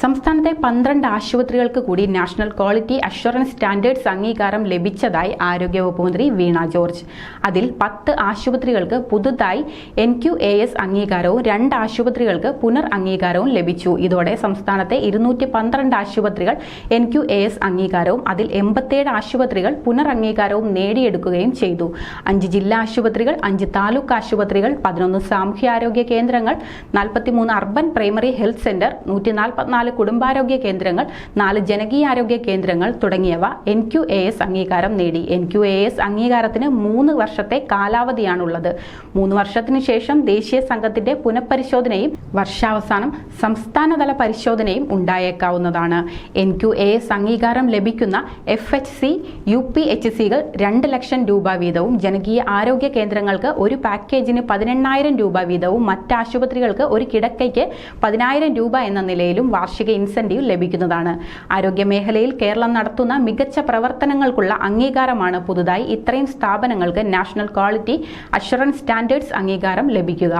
സംസ്ഥാനത്തെ പന്ത്രണ്ട് ആശുപത്രികൾക്ക് കൂടി നാഷണൽ ക്വാളിറ്റി അഷ്വറൻസ് സ്റ്റാൻഡേർഡ്സ് അംഗീകാരം ലഭിച്ചതായി ആരോഗ്യവകുപ്പ് മന്ത്രി വീണ ജോർജ്. അതിൽ പത്ത് ആശുപത്രികൾക്ക് പുതുതായി എൻ ക്യു എ എസ് അംഗീകാരവും രണ്ട് ആശുപത്രികൾക്ക് പുനർ അംഗീകാരവും ലഭിച്ചു. ഇതോടെ സംസ്ഥാനത്തെ ഇരുന്നൂറ്റി പന്ത്രണ്ട് ആശുപത്രികൾ എൻ ക്യു എ എസ് അംഗീകാരവും അതിൽ എൺപത്തിയേഴ് ആശുപത്രികൾ പുനർ അംഗീകാരവും നേടിയെടുക്കുകയും ചെയ്തു. അഞ്ച് ജില്ലാ ആശുപത്രികൾ അഞ്ച് താലൂക്ക് ആശുപത്രികൾ പതിനൊന്ന് സാമൂഹ്യാരോഗ്യ കേന്ദ്രങ്ങൾ നാൽപ്പത്തിമൂന്ന് അർബൻ പ്രൈമറി ഹെൽത്ത് സെന്റർ നൂറ്റി നാൽപ്പത്തിനാല് കുടുംബാരോഗ്യ കേന്ദ്രങ്ങൾ നാല് ജനകീയാരോഗ്യ കേന്ദ്രങ്ങൾ തുടങ്ങിയവ എൻ ക്യു എ എസ് അംഗീകാരം നേടി. എൻ ക്യു എ എസ് അംഗീകാരത്തിന് മൂന്ന് വർഷത്തെ കാലാവധിയാണുള്ളത്. മൂന്ന് വർഷത്തിന് ശേഷം ദേശീയ സംഘത്തിന്റെ പുനഃപരിശോധനയും വർഷാവസാനം സംസ്ഥാനതല പരിശോധനയും ഉണ്ടായേക്കാവുന്നതാണ്. എൻ ക്യു എ എസ് അംഗീകാരം ലഭിക്കുന്ന F H C U P H സികൾ രണ്ട് ലക്ഷം രൂപ വീതവും ജനകീയ ആരോഗ്യ കേന്ദ്രങ്ങൾക്ക് ഒരു പാക്കേജിന് പതിനെണ്ണായിരം രൂപ വീതവും മറ്റ് ആശുപത്രികൾക്ക് ഒരു കിടക്കയ്ക്ക് പതിനായിരം രൂപ എന്ന നിലയിലും വാർഷിക കാർഷിക ഇൻസെന്റീവ് ലഭിക്കുന്നതാണ്. ആരോഗ്യ മേഖലയിൽ കേരളം നടത്തുന്ന മികച്ച പ്രവർത്തനങ്ങൾക്കുള്ള അംഗീകാരമാണ് പുതുതായി ഇത്രയും സ്ഥാപനങ്ങൾക്ക് നാഷണൽ ക്വാളിറ്റി അഷുറൻസ് സ്റ്റാൻഡേർഡ്സ് അംഗീകാരം ലഭിക്കുക.